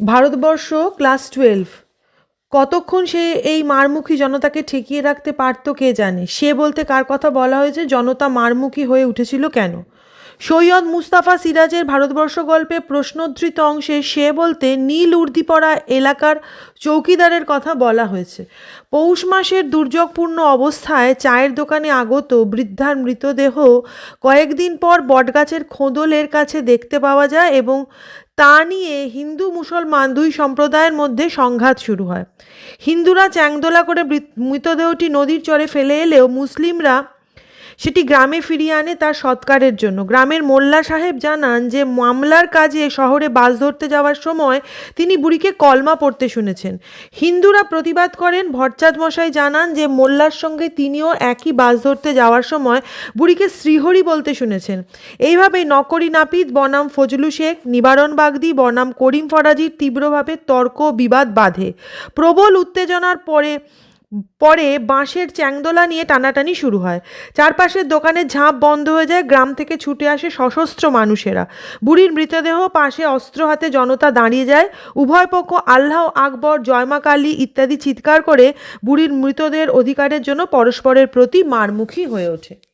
Bharatvarsha class twelve. কতক্ষণ সে এই মারমুখী জনতাকে ঠেকিয়ে রাখতে পারত কে জানে? সে বলতে কার কথা বলা হয়েছে? জনতা মারমুখী হয়ে উঠেছিল কেন? সৈয়দ মুস্তাফা সিরাজের ভারতবর্ষ গল্পে প্রশ্নোদ্ধৃত অংশে সে বলতে, নীল উর্দিপড়া এলাকার চৌকিদারের কথা বলা হয়েছে। পৌষ মাসের দুর্যোগপূর্ণ অবস্থায় চায়ের দোকানে আগত বৃদ্ধার মৃতদেহ কয়েকদিন পর বটগাছের খোঁদলের কাছে দেখতে পাওয়া যায় এবং তা নিয়ে হিন্দু মুসলমান দুই সম্প্রদায়ের মধ্যে সংঘাত শুরু হয়। হিন্দুরা চ্যাংদোলা করে মৃতদেহটি নদীর চরে ফেলে এলেও মুসলিমরা সেটি গ্রামে ফিরিয়ে আনে তার সৎকারের জন্য। গ্রামের মোল্লা সাহেব জানান যে, মামলার কাজে শহরে বাস ধরতে যাওয়ার সময় তিনি বুড়িকে কলমা পড়তে শুনেছেন। হিন্দুরা প্রতিবাদ করেন। ভট্টাচাঁদ মশাই জানান যে, মোল্লার সঙ্গে তিনিও একই বাস ধরতে যাওয়ার সময় বুড়িকে শ্রীহরি বলতে শুনেছেন। এইভাবে নকরি নাপিত বনাম ফজলু শেখ, নিবারণ বাগদি বনাম করিম ফরাজির তীব্রভাবে তর্ক বিবাদ বাধে। প্রবল উত্তেজনার পরে পরে বাঁশের চ্যাংদোলা নিয়ে টানাটানি শুরু হয়। চারপাশের দোকানের ঝাঁপ বন্ধ হয়ে যায়, গ্রাম থেকে ছুটে আসে সশস্ত্র মানুষেরা। বুড়ির মৃতদেহ পাশে অস্ত্র হাতে জনতা দাঁড়িয়ে যায়। উভয় পক্ষ আল্লাহ আকবর জয়মা কালী ইত্যাদি চিৎকার করে বুড়ির মৃতদের অধিকারের জন্য পরস্পরের প্রতি মারমুখী হয়ে ওঠে।